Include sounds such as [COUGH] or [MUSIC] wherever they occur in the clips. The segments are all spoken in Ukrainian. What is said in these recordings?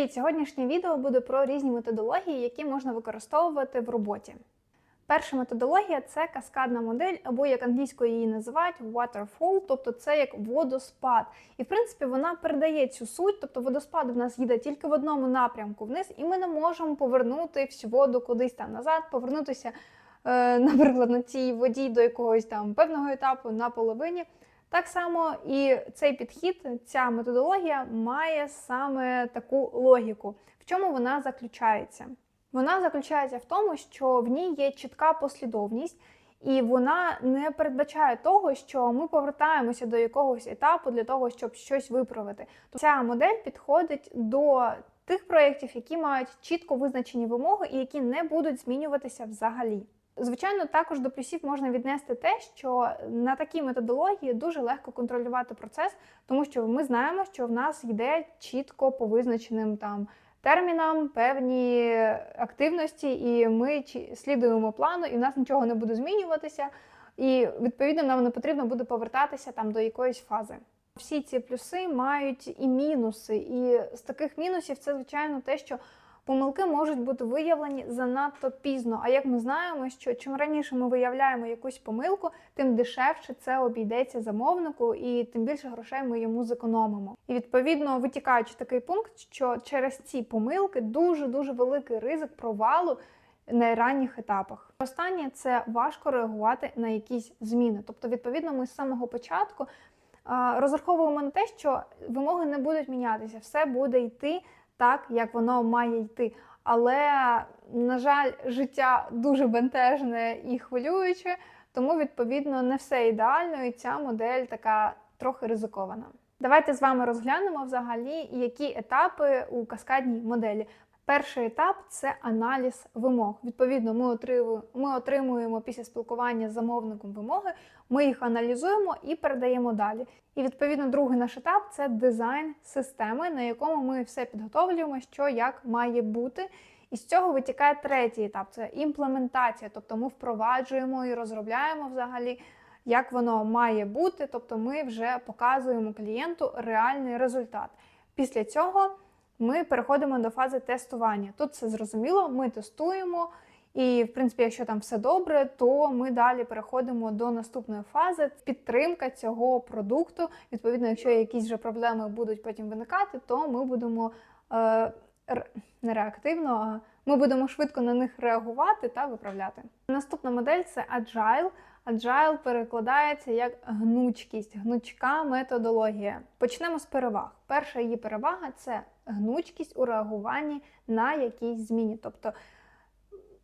Привіт! Сьогоднішнє відео буде про різні методології, які можна використовувати в роботі. Перша методологія це каскадна модель, або як англійською її називають waterfall, тобто це як водоспад. І в принципі вона передає цю суть, тобто водоспад в нас їде тільки в одному напрямку вниз, і ми не можемо повернути всю воду кудись там назад, повернутися, е, [LAUGHS] наприклад, на цій воді до якогось там певного етапу на половині. Так само і цей підхід, ця методологія має саме таку логіку. В чому вона заключається? Вона заключається в тому, що в ній є чітка послідовність, і вона не передбачає того, що ми повертаємося до якогось етапу для того, щоб щось виправити. Ця модель підходить до тих проєктів, які мають чітко визначені вимоги і які не будуть змінюватися взагалі. Звичайно, також до плюсів можна віднести те, що на такій методології дуже легко контролювати процес, тому що ми знаємо, що в нас йде чітко по визначеним там термінам певні активності, і ми слідуємо плану, і в нас нічого не буде змінюватися. І відповідно нам не потрібно буде повертатися там до якоїсь фази. Всі ці плюси мають і мінуси. І з таких мінусів це звичайно те, що помилки можуть бути виявлені занадто пізно. А як ми знаємо, що чим раніше ми виявляємо якусь помилку, тим дешевше це обійдеться замовнику, і тим більше грошей ми йому зекономимо. І відповідно витікаючи такий пункт, що через ці помилки дуже дуже великий ризик провалу. На ранніх етапах. Останнє це важко реагувати на якісь зміни. Тобто, відповідно, ми з самого початку розраховуємо на те, що вимоги не будуть мінятися, все буде йти так, як воно має йти. Але, на жаль, життя дуже бентежне і хвилююче, тому, відповідно, не все ідеально, і ця модель така трохи ризикована. Давайте з вами розглянемо взагалі, які етапи у каскадній моделі. Перший етап це аналіз вимог. Відповідно, ми отримуємо, ми отримуємо після спілкування з замовником вимоги, ми їх аналізуємо і передаємо далі. І відповідно, другий наш етап це дизайн системи, на якому ми все підготовлюємо, що як має бути. І з цього витікає третій етап це імплементація. Тобто ми впроваджуємо і розробляємо взагалі, як воно має бути. Тобто ми вже показуємо клієнту реальний результат. Після цього ми переходимо до фази тестування. Тут все зрозуміло, ми тестуємо. І, в принципі, якщо там все добре, то ми далі переходимо до наступної фази підтримка цього продукту. Відповідно, якщо якісь вже проблеми будуть потім виникати, то ми будемо е, не реактивно, а ми будемо швидко на них реагувати та виправляти. Наступна модель це Agile. Agile перекладається як гнучкість, гнучка методологія. Почнемо з переваг. Перша її перевага це гнучкість у реагуванні на якісь зміни. Тобто,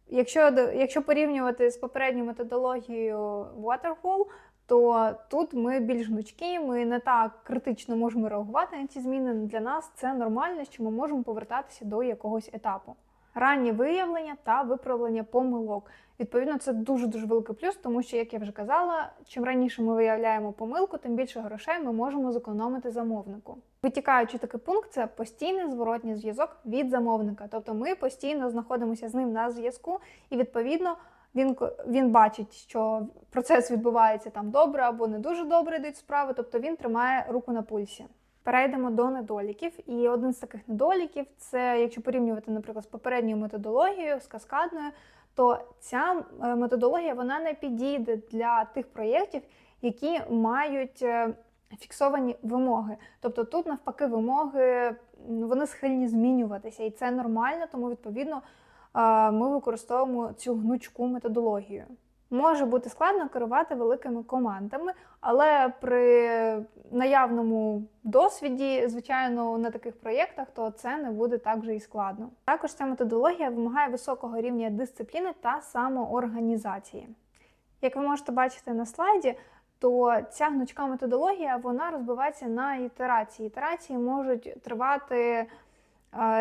якщо якщо порівнювати з попередньою методологією Waterfall, то тут ми більш гнучкі, ми не так критично можемо реагувати на ці зміни. Для нас це нормально, що ми можемо повертатися до якогось етапу раннє виявлення та виправлення помилок. Відповідно, це дуже дуже великий плюс, тому що, як я вже казала, чим раніше ми виявляємо помилку, тим більше грошей ми можемо зекономити замовнику. Витікаючи такий пункт, це постійний зворотній зв'язок від замовника. Тобто ми постійно знаходимося з ним на зв'язку, і відповідно він він бачить, що процес відбувається там добре або не дуже добре йдуть справи, тобто він тримає руку на пульсі. Перейдемо до недоліків. І один з таких недоліків це, якщо порівнювати, наприклад, з попередньою методологією, з каскадною, то ця е, методологія вона не підійде для тих проєктів, які мають е, фіксовані вимоги. Тобто тут, навпаки, вимоги вони схильні змінюватися, і це нормально, тому відповідно е, ми використовуємо цю гнучку методологію. Може бути складно керувати великими командами, але при наявному досвіді, звичайно, на таких проєктах, то це не буде так вже і складно. Також ця методологія вимагає високого рівня дисципліни та самоорганізації. Як ви можете бачити на слайді, то ця гнучка методологія вона розбивається на ітерації. Ітерації можуть тривати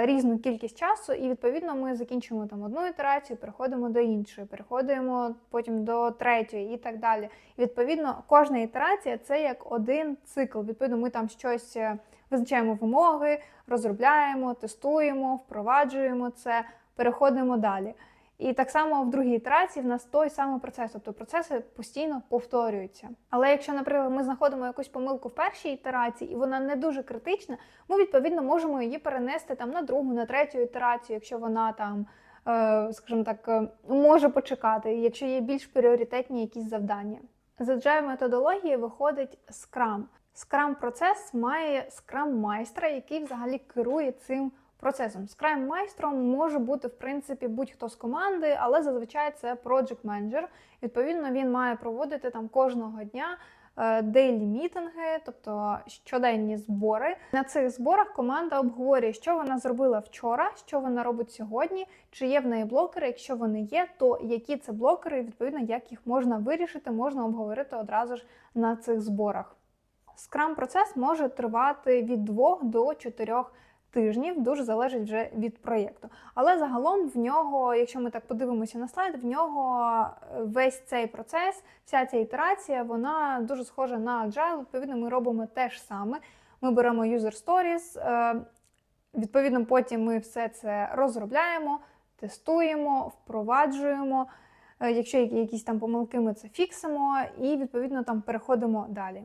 різну кількість часу, і відповідно ми закінчуємо там одну ітерацію, переходимо до іншої, переходимо потім до третьої і так далі. І відповідно, кожна ітерація це як один цикл. Відповідно, ми там щось е, визначаємо вимоги, розробляємо, тестуємо, впроваджуємо це, переходимо далі. І так само в другій ітерації в нас той самий процес, тобто процеси постійно повторюються. Але якщо, наприклад, ми знаходимо якусь помилку в першій ітерації, і вона не дуже критична, ми відповідно можемо її перенести там на другу, на третю ітерацію, якщо вона там, е, скажімо так, е, може почекати, якщо є більш пріоритетні якісь завдання. З agile методології виходить Scrum. Scrum процес має Scrum майстра, який взагалі керує цим процесом. Scrum майстром може бути в принципі будь-хто з команди, але зазвичай це project менеджер. Відповідно, він має проводити там кожного дня дейлі мітинги, тобто щоденні збори. На цих зборах команда обговорює, що вона зробила вчора, що вона робить сьогодні, чи є в неї блокери. Якщо вони є, то які це блокери, і відповідно, як їх можна вирішити, можна обговорити одразу ж на цих зборах. Скрам процес може тривати від 2 до 4 тижнів, дуже залежить вже від проєкту. Але загалом в нього, якщо ми так подивимося на слайд, в нього е, весь цей процес, вся ця ітерація, вона дуже схожа на Agile. Відповідно, ми робимо те ж саме. Ми беремо user stories, е, відповідно, потім ми все це розробляємо, тестуємо, впроваджуємо. Е, якщо якісь там помилки, ми це фіксимо і відповідно там переходимо далі.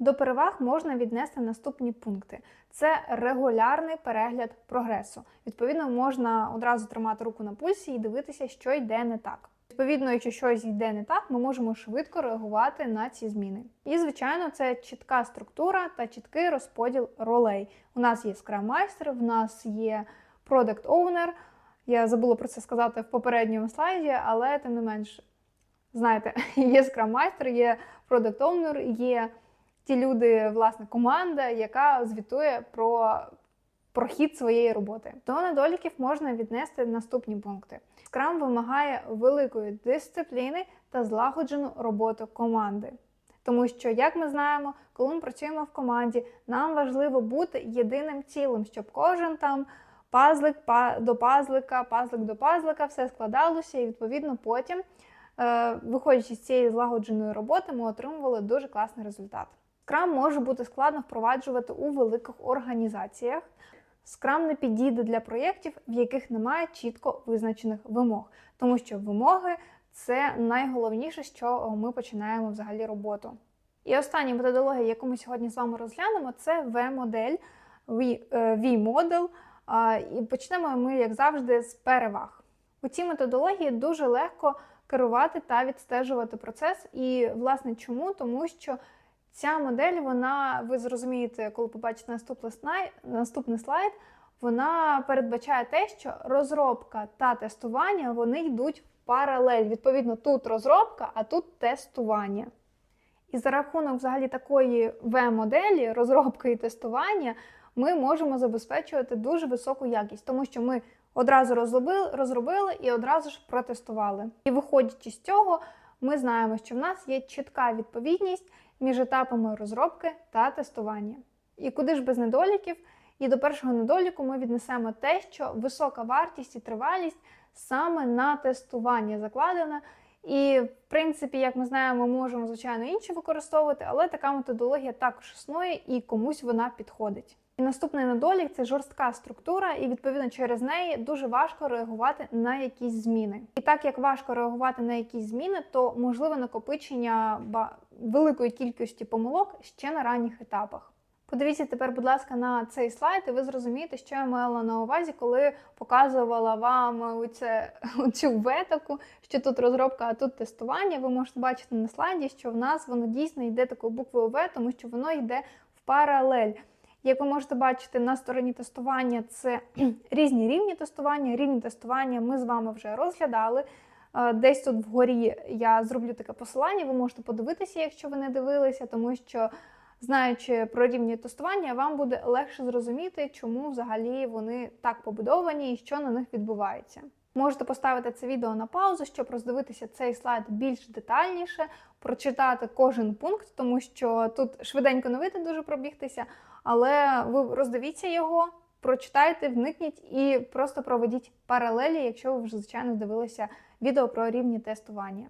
До переваг можна віднести наступні пункти: це регулярний перегляд прогресу. Відповідно, можна одразу тримати руку на пульсі і дивитися, що йде не так. Відповідно, якщо щось йде не так, ми можемо швидко реагувати на ці зміни. І, звичайно, це чітка структура та чіткий розподіл ролей. У нас є скрам-майстер, в нас є продакт оунер. Я забула про це сказати в попередньому слайді, але тим не менш, знаєте, [LAUGHS] є скрам-майстер, є продакт оунер, є ті люди, власне, команда, яка звітує про прохід своєї роботи. До недоліків можна віднести наступні пункти. Скрам вимагає великої дисципліни та злагоджену роботу команди. Тому що, як ми знаємо, коли ми працюємо в команді, нам важливо бути єдиним цілим, щоб кожен там пазлик до пазлика, пазлик до пазлика, все складалося, і відповідно потім, е, виходячи з цієї злагодженої роботи, ми отримували дуже класний результат. Скрам може бути складно впроваджувати у великих організаціях. Скрам не підійде для проєктів, в яких немає чітко визначених вимог, тому що вимоги це найголовніше, що ми починаємо взагалі роботу. І остання методологія, яку ми сьогодні з вами розглянемо, це V-модель, V-модел. І почнемо ми, як завжди, з переваг. У цій методології дуже легко керувати та відстежувати процес. І, власне, чому? Тому що Ця модель, вона, ви зрозумієте, коли побачите наступний слайд, наступний слайд, вона передбачає те, що розробка та тестування вони йдуть в паралель. Відповідно, тут розробка, а тут тестування. І за рахунок взагалі такої В-моделі, розробки і тестування, ми можемо забезпечувати дуже високу якість, тому що ми одразу розробили, розробили і одразу ж протестували. І виходячи з цього, ми знаємо, що в нас є чітка відповідність між етапами розробки та тестування. І куди ж без недоліків? І до першого недоліку ми віднесемо те, що висока вартість і тривалість саме на тестування закладена. І, в принципі, як ми знаємо, ми можемо, звичайно, інші використовувати, але така методологія також існує і комусь вона підходить. І наступний недолік це жорстка структура, і відповідно через неї дуже важко реагувати на якісь зміни. І так як важко реагувати на якісь зміни, то можливе накопичення великої кількості помилок ще на ранніх етапах. Подивіться тепер, будь ласка, на цей слайд, і ви зрозумієте, що я мала на увазі, коли показувала вам оце, [LAUGHS] оцю ветоку, що тут розробка, а тут тестування. Ви можете бачити на слайді, що в нас воно дійсно йде такою буквою В, тому що воно йде в паралель. Як ви можете бачити, на стороні тестування це [CLEARS THROAT] різні рівні тестування. Рівні тестування ми з вами вже розглядали. Десь тут вгорі я зроблю таке посилання, ви можете подивитися, якщо ви не дивилися, тому що, знаючи про рівні тестування, вам буде легше зрозуміти, чому взагалі вони так побудовані і що на них відбувається. Можете поставити це відео на паузу, щоб роздивитися цей слайд більш детальніше, прочитати кожен пункт, тому що тут швиденько не вийде дуже пробігтися, але ви роздивіться його, прочитайте, вникніть і просто проведіть паралелі, якщо ви вже звичайно дивилися відео про рівні тестування.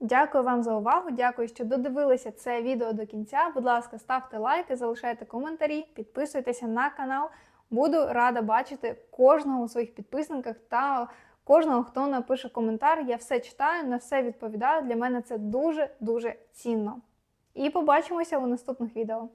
Дякую вам за увагу. Дякую, що додивилися це відео до кінця. Будь ласка, ставте лайки, залишайте коментарі, підписуйтеся на канал. Буду рада бачити кожного у своїх підписниках та кожного, хто напише коментар. Я все читаю, на все відповідаю. Для мене це дуже дуже цінно. І побачимося у наступних відео.